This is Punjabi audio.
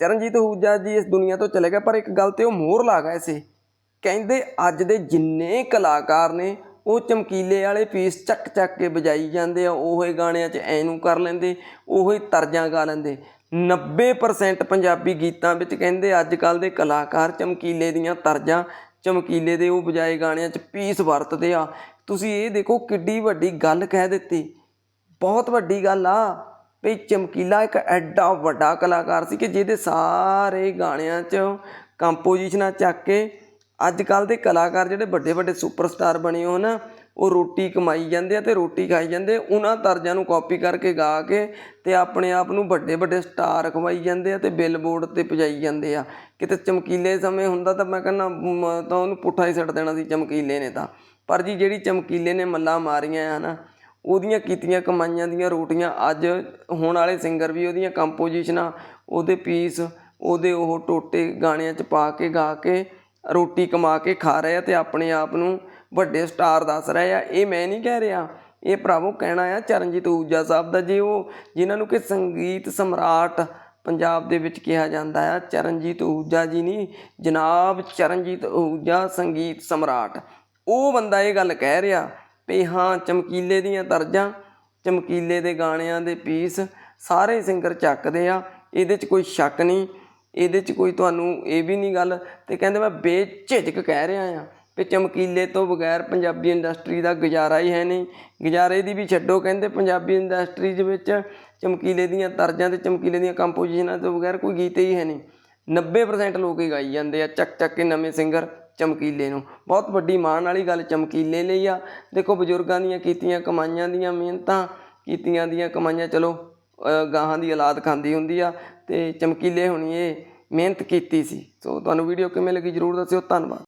ਚਰਨਜੀਤ ਹੂਜਾ ਜੀ ਇਸ ਦੁਨੀਆ ਤੋਂ ਚਲੇ ਗਏ, ਪਰ ਇੱਕ ਗੱਲ ਤੇ ਉਹ ਮੋਹਰ ਲਾ ਗਏ ਸੀ। ਕਹਿੰਦੇ, ਅੱਜ ਦੇ ਜਿੰਨੇ ਕਲਾਕਾਰ ਨੇ, ਉਹ ਚਮਕੀਲੇ ਵਾਲੇ ਪੀਸ ਚੱਕ ਚੱਕ ਕੇ ਵਜਾਈ ਜਾਂਦੇ ਆ, ਉਹੇ ਗਾਣਿਆਂ 'ਚ ਐਨੂੰ ਕਰ ਲੈਂਦੇ, ਉਹੀ ਤਰਜਾਂ ਗਾ ਲੈਂਦੇ। 90% ਪੰਜਾਬੀ ਗੀਤਾਂ ਵਿੱਚ ਕਹਿੰਦੇ ਅੱਜ ਕੱਲ ਦੇ ਕਲਾਕਾਰ ਚਮਕੀਲੇ ਦੀਆਂ ਤਰਜਾਂ, ਚਮਕੀਲੇ ਦੇ ਉਹ ਵਜਾਏ ਗਾਣਿਆਂ 'ਚ ਪੀਸ ਵਰਤਦੇ ਆ। ਤੁਸੀਂ ਇਹ ਦੇਖੋ, ਕਿੱਡੀ ਵੱਡੀ ਗੱਲ ਕਹਿ ਦਿੱਤੀ। ਬਹੁਤ ਵੱਡੀ ਗੱਲ ਆ। ਵੀ ਚਮਕੀਲਾ ਇੱਕ ਐਡਾ ਵੱਡਾ ਕਲਾਕਾਰ ਸੀ ਕਿ ਜਿਹਦੇ ਸਾਰੇ ਗਾਣਿਆਂ 'ਚ ਕੰਪੋਜੀਸ਼ਨਾਂ ਚੱਕ ਕੇ ਅੱਜ ਕੱਲ ਦੇ ਕਲਾਕਾਰ ਜਿਹੜੇ ਵੱਡੇ ਵੱਡੇ ਸੁਪਰਸਟਾਰ ਬਣੇ ਹੋ ਨਾ ਉਹ ਰੋਟੀ ਕਮਾਈ ਜਾਂਦੇ ਆ ਤੇ ਰੋਟੀ ਖਾਈ ਜਾਂਦੇ ਉਹਨਾਂ ਤਰਜ਼ਾਂ ਨੂੰ ਕਾਪੀ ਕਰਕੇ ਗਾ ਕੇ ਤੇ ਆਪਣੇ ਆਪ ਨੂੰ ਵੱਡੇ ਵੱਡੇ ਸਟਾਰ ਖਵਾਈ ਜਾਂਦੇ ਆ ਤੇ ਬਿਲਬੋਰਡ ਤੇ ਪਜਾਈ ਜਾਂਦੇ ਆ। ਕਿਤੇ ਚਮਕੀਲੇ ਸਮੇਂ ਹੁੰਦਾ ਤਾਂ ਮੈਂ ਕਹਿੰਦਾ ਮ, ਤਾਂ ਉਹਨੂੰ ਪੁੱਠਾ ਹੀ ਛੱਡ ਦੇਣਾ ਸੀ ਚਮਕੀਲੇ ਨੇ ਤਾਂ। ਪਰ ਜੀ ਜਿਹੜੀ ਚਮਕੀਲੇ ਨੇ ਮੱਲਾ ਮਾਰੀਆਂ ਆ ਨਾ ਉਹਦੀਆਂ ਕੀਤੀਆਂ ਕਮਾਈਆਂ ਦੀਆਂ ਰੋਟੀਆਂ ਅੱਜ ਹੋਣ ਵਾਲੇ ਸਿੰਗਰ ਵੀ ਉਹਦੀਆਂ ਕੰਪੋਜੀਸ਼ਨਾਂ ਉਹਦੇ ਪੀਸ ਉਹਦੇ ਉਹ ਟੋਟੇ ਗਾਣਿਆਂ 'ਚ ਪਾ ਕੇ, ਗਾ ਕੇ, ਰੋਟੀ ਕਮਾ ਕੇ ਖਾ ਰਹੇ ਆ ਤੇ ਆਪਣੇ ਆਪ ਨੂੰ ਵੱਡੇ ਸਟਾਰ ਦੱਸ ਰਹੇ ਆ। ਇਹ ਮੈਂ ਨਹੀਂ ਕਹਿ ਰਿਹਾ। ਇਹ ਭਰਾਵੋ ਕਹਿਣਾ ਆ ਚਰਨਜੀਤ ਊਜਾ ਸਾਹਿਬ ਦਾ, ਜੇ ਉਹ ਜਿਨ੍ਹਾਂ ਨੂੰ ਕਿ ਸੰਗੀਤ ਸਮਰਾਟ ਪੰਜਾਬ ਦੇ ਵਿੱਚ ਕਿਹਾ ਜਾਂਦਾ ਆ, ਚਰਨਜੀਤ ਊਜਾ ਜੀ ਨਹੀਂ, ਜਨਾਬ ਚਰਨਜੀਤ ਊਜਾ ਸੰਗੀਤ ਸਮਰਾਟ। ਉਹ ਬੰਦਾ ਇਹ ਗੱਲ ਕਹਿ ਰਿਹਾ ਵੀ ਹਾਂ, ਚਮਕੀਲੇ ਦੀਆਂ ਤਰਜ਼ਾਂ, ਚਮਕੀਲੇ ਦੇ ਗਾਣਿਆਂ ਦੇ ਪੀਸ ਸਾਰੇ ਸਿੰਗਰ ਚੱਕਦੇ ਆ, ਇਹਦੇ 'ਚ ਕੋਈ ਸ਼ੱਕ ਨਹੀਂ, ਇਹਦੇ 'ਚ ਕੋਈ ਤੁਹਾਨੂੰ ਇਹ ਵੀ ਨਹੀਂ ਗੱਲ ਤੇ ਕਹਿੰਦੇ ਮੈਂ ਬੇਝਿਜਕ ਕਹਿ ਰਿਹਾ ਆ ਵੀ ਚਮਕੀਲੇ ਤੋਂ ਬਗੈਰ ਪੰਜਾਬੀ ਇੰਡਸਟਰੀ ਦਾ ਗੁਜ਼ਾਰਾ ਹੀ ਹੈ ਨਹੀਂ। ਗੁਜ਼ਾਰੇ ਦੀ ਵੀ ਛੱਡੋ, ਕਹਿੰਦੇ ਪੰਜਾਬੀ ਇੰਡਸਟਰੀ ਦੇ ਵਿੱਚ ਚਮਕੀਲੇ ਦੀਆਂ ਤਰਜ਼ਾਂ ਤੇ ਚਮਕੀਲੇ ਦੀਆਂ ਕੰਪੋਜੀਸ਼ਨਾਂ ਤੋਂ ਬਗੈਰ ਕੋਈ ਗੀਤ ਹੀ ਹੈ ਨਹੀਂ। 90% ਲੋਕ ਹੀ ਗਾਈ ਜਾਂਦੇ ਆ ਚੱਕ ਚੱਕ ਕੇ ਨਵੇਂ ਸਿੰਗਰ। ਚਮਕੀਲੇ ਨੂੰ। ਬਹੁਤ ਵੱਡੀ ਮਾਣ ਵਾਲੀ ਗੱਲ ਚਮਕੀਲੇ ਲਈ ਆ। ਦੇਖੋ ਬਜ਼ੁਰਗਾਂ ਦੀਆਂ ਕੀਤੀਆਂ ਕਮਾਈਆਂ ਦੀਆਂ ਮਿਹਨਤਾਂ, ਕੀਤੀਆਂ ਦੀਆਂ ਕਮਾਈਆਂ, ਚਲੋ ਗਾਹਾਂ ਦੀ ਔਲਾਦ ਖਾਂਦੀ ਹੁੰਦੀ ਆ ਤੇ ਚਮਕੀਲੇ ਹੁਣੀ ਇਹ। ਮਿਹਨਤ ਕੀਤੀ ਸੀ। ਸੋ ਤੁਹਾਨੂੰ ਵੀਡੀਓ ਕਿਵੇਂ ਲੱਗੀ ਜਰੂਰ ਦੱਸਿਓ। ਧੰਨਵਾਦ।